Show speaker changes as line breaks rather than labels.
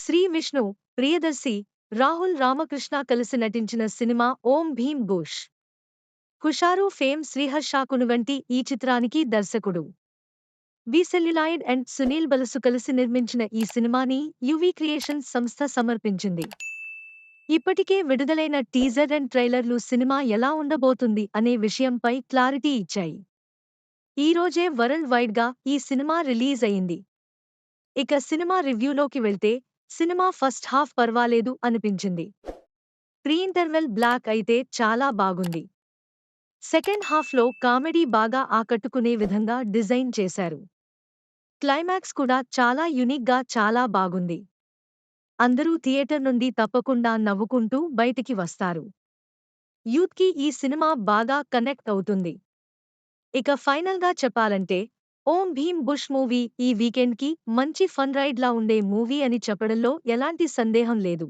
శ్రీ విష్ణు ప్రియదర్శి రాహుల్ రామకృష్ణ కలిసి నటించిన సినిమా ఓం భీమ్ ఘోష్ కుషారు ఫేమ్ శ్రీహర్షాకునుగంటి ఈ చిత్రానికి దర్శకుడు. విసెల్యులాయిడ్ అండ్ సునీల్ బలసు కలిసి నిర్మించిన ఈ సినిమాని యువీ క్రియేషన్స్ సంస్థ సమర్పించింది. ఇప్పటికే విడుదలైన టీజర్ అండ్ ట్రైలర్లు సినిమా ఎలా ఉండబోతుంది అనే విషయంపై క్లారిటీ ఇచ్చాయి. ఈ రోజే వరల్డ్ వైడ్గా ఈ సినిమా రిలీజ్ అయింది. ఇక సినిమా రివ్యూలోకి వెళ్తే సినిమా ఫస్ట్ హాఫ్ పర్వాలేదు అనిపించింది. ప్రీ ఇంటర్వెల్ బ్లాక్ అయితే చాలా బాగుంది. సెకండ్ హాఫ్లో కామెడీ బాగా ఆకట్టుకునే విధంగా డిజైన్ చేశారు. క్లైమాక్స్ కూడా చాలా యునిక్గా చాలా బాగుంది. అందరూ థియేటర్ నుండి తప్పకుండా నవ్వుకుంటూ బయటికి వస్తారు. యూత్కి ఈ సినిమా బాగా కనెక్ట్ అవుతుంది. ఇక ఫైనల్గా చెప్పాలంటే ఓం భీమ్ బుష్ మూవీ ఈ వీకెండ్కి మంచి ఫన్ రైడ్ లా ఉండే మూవీ అని చెప్పడంలో ఎలాంటి సందేహం లేదు.